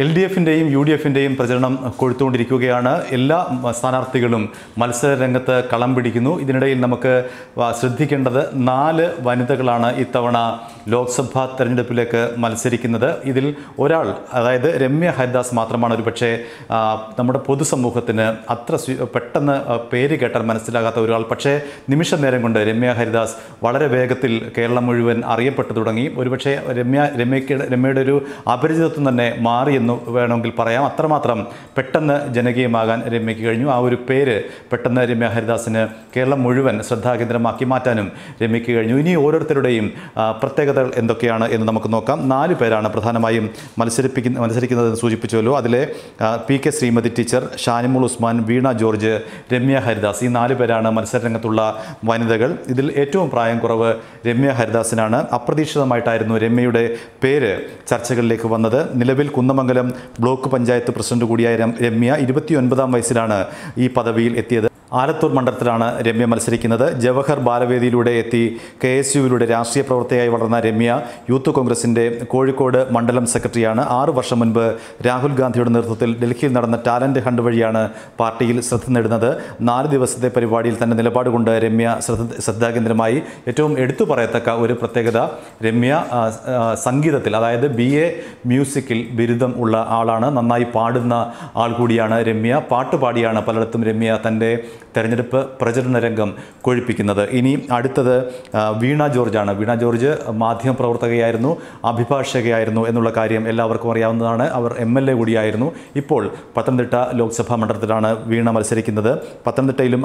L D എഫിന്റെയും U D എഫിന്റെയും പ്രചരണം കൊഴുത്തുകൊണ്ടിരിക്കുകയാണ്. എല്ലാ സ്ഥാനാർത്ഥികളും മത്സര രംഗത്ത് കളം പിടിക്കുന്നു. ഇതിനിടയിൽ നമുക്ക് ശ്രദ്ധിക്കേണ്ടത് നാല് വനിതകളാണ് ഇത്തവണ ലോക്സഭാ തെരഞ്ഞെടുപ്പിലേക്ക് മത്സരിക്കുന്നത്. ഇതിൽ ഒരാൾ അതായത് രമ്യ ഹരിദാസ് മാത്രമാണ് ഒരുപക്ഷെ നമ്മുടെ പൊതുസമൂഹത്തിന് അത്ര പെട്ടെന്ന് പേര് കേട്ടാൽ മനസ്സിലാകാത്ത ഒരാൾ. പക്ഷേ നിമിഷ നേരം കൊണ്ട് രമ്യ ഹരിദാസ് വളരെ വേഗത്തിൽ കേരളം മുഴുവൻ അറിയപ്പെട്ടു തുടങ്ങി. ഒരുപക്ഷെ രമ്യ രമ്യയ്ക്ക് രമ്യയുടെ ഒരു അപരിചിതത്വം തന്നെ മാറി എന്ന് വേണമെങ്കിൽ പറയാം. അത്രമാത്രം പെട്ടെന്ന് ജനകീയമാകാൻ രമ്യയ്ക്ക് കഴിഞ്ഞു. ആ ഒരു പേര് പെട്ടെന്ന് രമ്യ ഹരിദാസിന് കേരളം മുഴുവൻ ശ്രദ്ധാകേന്ദ്രമാക്കി മാറ്റാനും രമ്യയ്ക്ക് കഴിഞ്ഞു. ഇനി ഓരോരുത്തരുടെയും പ്രത്യേകതകൾ എന്തൊക്കെയാണ് എന്ന് നമുക്ക് നോക്കാം. നാല് പേരാണ് പ്രധാനമായും മത്സരിപ്പിക്കുന്ന മത്സരിക്കുന്നതെന്ന് സൂചിപ്പിച്ചല്ലോ. അതിലെ P K Sreemathi teacher Shanimol Usman Veena George Ramya Haridas ഈ നാല് പേരാണ് മത്സരരംഗത്തുള്ള വനിതകൾ. ഇതിൽ ഏറ്റവും പ്രായം കുറവ് രമ്യ ഹരിദാസിനാണ്. അപ്രതീക്ഷിതമായിട്ടായിരുന്നു രമ്യയുടെ പേര് ചർച്ചകളിലേക്ക് വന്നത്. നിലവിൽ കുന്നമംഗലം ബ്ലോക്ക് പഞ്ചായത്ത് പ്രസിഡന്റ് കൂടിയായ രമ്യ ഇരുപത്തിയൊൻപതാം വയസ്സിലാണ് ഈ പദവിയിൽ എത്തിയത്. ആലത്തൂർ മണ്ഡലത്തിലാണ് രമ്യ മത്സരിക്കുന്നത്. ജവഹർ ബാലവേദിയിലൂടെ എത്തി കെ എസ് യുവിലൂടെ രാഷ്ട്രീയ പ്രവർത്തകയായി വളർന്ന രമ്യ യൂത്ത് കോൺഗ്രസിന്റെ കോഴിക്കോട് മണ്ഡലം സെക്രട്ടറിയാണ്. ആറ് വർഷം മുൻപ് രാഹുൽ ഗാന്ധിയുടെ നേതൃത്വത്തിൽ ഡൽഹിയിൽ നടന്ന ടാലന്റ് ഹണ്ട് വഴിയാണ് പാർട്ടിയിൽ ശ്രദ്ധ നേടുന്നത്. നാല് ദിവസത്തെ പരിപാടിയിൽ തന്നെ നിലപാട് കൊണ്ട് രമ്യ ശ്രദ്ധ ശ്രദ്ധാകേന്ദ്രമായി. ഏറ്റവും എടുത്തു പറയത്തക്ക ഒരു പ്രത്യേകത രമ്യ സംഗീതത്തിൽ അതായത് ബി എ മ്യൂസിക്കിൽ ബിരുദം ഉള്ള ആളാണ്. നന്നായി പാടുന്ന ആൾ കൂടിയാണ് രമ്യ. പാട്ട് പാടിയാണ് പലയിടത്തും രമ്യ തന്റെ തെരഞ്ഞെടുപ്പ് പ്രചരണ രംഗം കൊഴിപ്പിക്കുന്നത്. ഇനി അടുത്തത് വീണ ജോർജാണ് വീണ ജോർജ് മാധ്യമ പ്രവർത്തകയായിരുന്നു അഭിഭാഷകയായിരുന്നു എന്നുള്ള കാര്യം എല്ലാവർക്കും അറിയാവുന്നതാണ്. അവർ എം എൽ എ കൂടിയായിരുന്നു. ഇപ്പോൾ പത്തനംതിട്ട ലോക്സഭാ മണ്ഡലത്തിലാണ് വീണ മത്സരിക്കുന്നത്. പത്തനംതിട്ടയിലും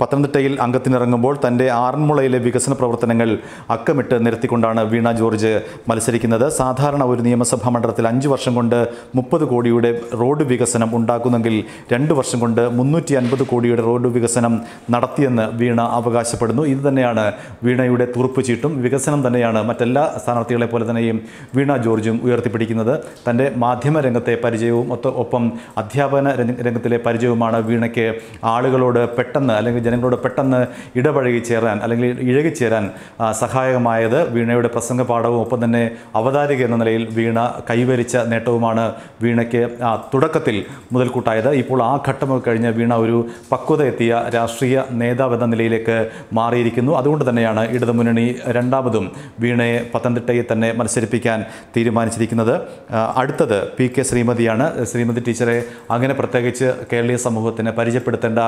പത്തനംതിട്ടയിൽ അംഗത്തിനിറങ്ങുമ്പോൾ തന്റെ ആറന്മുളയിലെ വികസന പ്രവർത്തനങ്ങൾ അക്കമിട്ട് നിരത്തിക്കൊണ്ടാണ് വീണ ജോർജ് മത്സരിക്കുന്നത്. സാധാരണ ഒരു നിയമസഭാ മണ്ഡലത്തിൽ അഞ്ച് വർഷം കൊണ്ട് മുപ്പത് കോടിയുടെ റോഡ് വികസനം ഉണ്ടാക്കുന്നെങ്കിൽ രണ്ട് വർഷം കൊണ്ട് മുന്നൂറ്റി അൻപത് കോടിയുടെ റോഡ് വികസനം നടത്തിയെന്ന് വീണ അവകാശപ്പെടുന്നു. ഇത് തന്നെയാണ് വീണയുടെ തുറുപ്പ് ചീട്ടും. വികസനം തന്നെയാണ് മറ്റെല്ലാ സ്ഥാനാർത്ഥികളെ പോലെ തന്നെയും വീണ ജോർജും ഉയർത്തിപ്പിടിക്കുന്നത്. തന്റെ മാധ്യമ രംഗത്തെ പരിചയവും ഒപ്പം അധ്യാപന രംഗത്തിലെ പരിചയവുമാണ് വീണയ്ക്ക് ആളുകളോട് പെട്ടെന്ന് അല്ലെങ്കിൽ ജനങ്ങളോട് പെട്ടെന്ന് ഇടപഴകി ചേരാൻ അല്ലെങ്കിൽ ഇഴകിച്ചേരാൻ സഹായകമായത് വീണയുടെ പ്രസംഗ പാഠവും ഒപ്പം തന്നെ അവതാരിക എന്ന നിലയിൽ വീണ കൈവരിച്ച നേട്ടവുമാണ് വീണയ്ക്ക് തുടക്കത്തിൽ മുതൽക്കൂട്ടായത്. ഇപ്പോൾ ആ ഘട്ടമൊക്കെ കഴിഞ്ഞ് വീണ ഒരു പക്വത എത്തിയ രാഷ്ട്രീയ നേതാവ് എന്ന നിലയിലേക്ക് മാറിയിരിക്കുന്നു. അതുകൊണ്ട് തന്നെയാണ് ഇടതുമുന്നണി രണ്ടാമതും വീണയെ പത്തനംതിട്ടയെ തന്നെ മത്സരിപ്പിക്കാൻ തീരുമാനിച്ചിരിക്കുന്നത്. അടുത്തത് പി കെ ശ്രീമതിയാണ്. ശ്രീമതി ടീച്ചറെ അങ്ങനെ പ്രത്യേകിച്ച് കേരളീയ സമൂഹത്തിന് പരിചയപ്പെടുത്തേണ്ട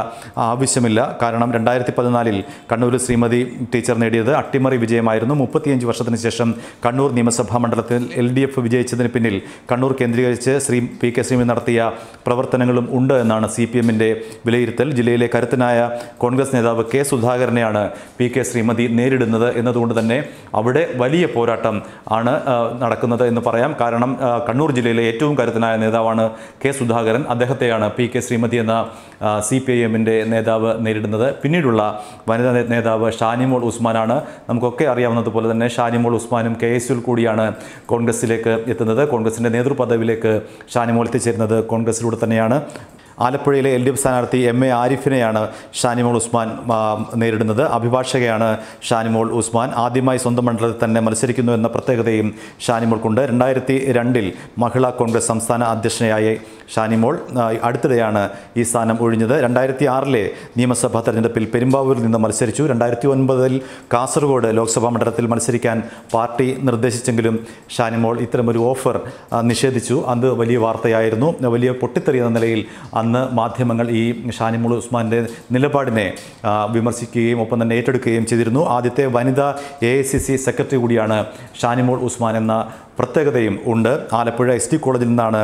ആവശ്യമില്ല. കാരണം രണ്ടായിരത്തി പതിനാലിൽ കണ്ണൂർ ശ്രീമതി ടീച്ചർ നേടിയത് അട്ടിമറി വിജയമായിരുന്നു. മുപ്പത്തിയഞ്ച് വർഷത്തിന് ശേഷം കണ്ണൂർ നിയമസഭാ മണ്ഡലത്തിൽ എൽ ഡി എഫ് വിജയിച്ചതിന് പിന്നിൽ കണ്ണൂർ കേന്ദ്രീകരിച്ച് ശ്രീ പി കെ ശ്രീമി നടത്തിയ പ്രവർത്തനങ്ങളും ഉണ്ട് എന്നാണ് സി പി എമ്മിന്റെ വിലയിരുത്തൽ. ജില്ലയിലെ കരുത്തനായ കോൺഗ്രസ് നേതാവ് കെ സുധാകരനെയാണ് പി കെ ശ്രീമതി നേരിടുന്നത് എന്നതുകൊണ്ട് തന്നെ അവിടെ വലിയ പോരാട്ടം ആണ് നടക്കുന്നത് എന്ന് പറയാം. കാരണം കണ്ണൂർ ജില്ലയിലെ ഏറ്റവും കരുത്തനായ നേതാവാണ് കെ സുധാകരൻ. അദ്ദേഹത്തെയാണ് പി കെ ശ്രീമതി എന്ന സി പി ഐ എമ്മിന്റെ നേതാവ് നേരിടുന്നത്. പിന്നീടുള്ള വനിതാ നേതാവ് ഷാനിമോൾ ഉസ്മാനാണ്. നമുക്കൊക്കെ അറിയാവുന്നതുപോലെ തന്നെ ഷാനിമോൾ ഉസ്മാനും കെ എസ് യുൽ കൂടിയാണ് കോൺഗ്രസിലേക്ക് എത്തുന്നത്. കോൺഗ്രസിന്റെ നേതൃപദവിയിലേക്ക് ഷാനിമോൾ എത്തിച്ചേരുന്നത് കോൺഗ്രസിലൂടെ തന്നെയാണ്. ആലപ്പുഴയിലെ എൽ ഡി എഫ് സ്ഥാനാർത്ഥി എം എ ആരിഫിനെയാണ് ഷാനിമോൾ ഉസ്മാൻ നേരിടുന്നത്. അഭിഭാഷകയാണ് ഷാനിമോൾ ഉസ്മാൻ. ആദ്യമായി സ്വന്തം മണ്ഡലത്തിൽ തന്നെ മത്സരിക്കുന്നു എന്ന പ്രത്യേകതയും ഷാനിമോൾക്കുണ്ട്. രണ്ടായിരത്തി രണ്ടിൽ മഹിളാ കോൺഗ്രസ് സംസ്ഥാന അധ്യക്ഷയായ ഷാനിമോൾ അടുത്തിടെയാണ് ഈ സ്ഥാനം ഒഴിഞ്ഞത്. രണ്ടായിരത്തി ആറിലെ നിയമസഭാ തെരഞ്ഞെടുപ്പിൽ പെരുമ്പാവൂരിൽ നിന്ന് മത്സരിച്ചു. രണ്ടായിരത്തി ഒൻപതിൽ കാസർഗോഡ് ലോക്സഭാ മണ്ഡലത്തിൽ മത്സരിക്കാൻ പാർട്ടി നിർദ്ദേശിച്ചെങ്കിലും ഷാനിമോൾ ഇത്തരമൊരു ഓഫർ നിഷേധിച്ചു. അത് വലിയ വാർത്തയായിരുന്നു. വലിയ പൊട്ടിത്തെറിയെന്ന നിലയിൽ അന്ന് മാധ്യമങ്ങൾ ഈ ഷാനിമുൾ ഉസ്മാന്റെ നിലപാടിനെ വിമർശിക്കുകയും ഒപ്പം തന്നെ ഏറ്റെടുക്കുകയും ചെയ്തിരുന്നു. ആദ്യത്തെ വനിതാ എ സെക്രട്ടറി കൂടിയാണ് ഷാനിമോൾ ഉസ്മാൻ എന്ന പ്രത്യേകതയും ഉണ്ട്. ആലപ്പുഴ എസ് ടി കോളേജിൽ നിന്നാണ്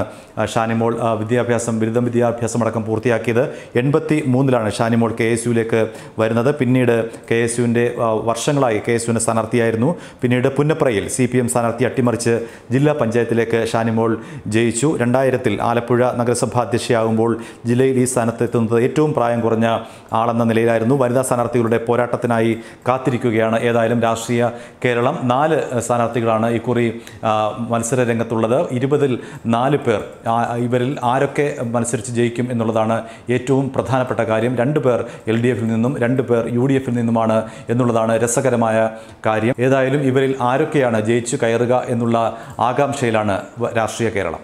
ഷാനിമോൾ വിദ്യാഭ്യാസം ബിരുദം വിദ്യാഭ്യാസം അടക്കം പൂർത്തിയാക്കിയത്. എൺപത്തി മൂന്നിലാണ് ഷാനിമോൾ കെ എസ് യുവിലേക്ക് വരുന്നത്. പിന്നീട് കെ എസ് യുവിന്റെ വർഷങ്ങളായി കെ എസ് യുവിന്റെ സ്ഥാനാർത്ഥിയായിരുന്നു. പിന്നീട് പുന്നപ്രയിൽ സി പി എം സ്ഥാനാർത്ഥി അട്ടിമറിച്ച് ജില്ലാ പഞ്ചായത്തിലേക്ക് ഷാനിമോൾ ജയിച്ചു. രണ്ടായിരത്തിൽ ആലപ്പുഴ നഗരസഭാ അധ്യക്ഷയാകുമ്പോൾ ജില്ലയിൽ ഈ സ്ഥാനത്തെത്തുന്നത് ഏറ്റവും പ്രായം കുറഞ്ഞ ആളെന്ന നിലയിലായിരുന്നു. വനിതാ സ്ഥാനാർത്ഥികളുടെ പോരാട്ടത്തിനായി കാത്തിരിക്കുകയാണ്. ഏതായാലും രാഷ്ട്രീയ കേരളം നാല് സ്ഥാനാർത്ഥികളാണ് ഇക്കുറി മത്സര രംഗത്തുള്ളത്. ഇരുപതിൽ നാല് പേർ ഇവരിൽ ആരൊക്കെ മത്സരിച്ച് ജയിക്കും എന്നുള്ളതാണ് ഏറ്റവും പ്രധാനപ്പെട്ട കാര്യം. രണ്ട് പേർ എൽ ഡി എഫിൽ നിന്നും രണ്ട് പേർ യു ഡി എഫിൽ നിന്നുമാണ് എന്നുള്ളതാണ് രസകരമായ കാര്യം. ഏതായാലും ഇവരിൽ ആരൊക്കെയാണ് ജയിച്ചു കയറുക എന്നുള്ള ആകാംക്ഷയിലാണ് രാഷ്ട്രീയ കേരളം.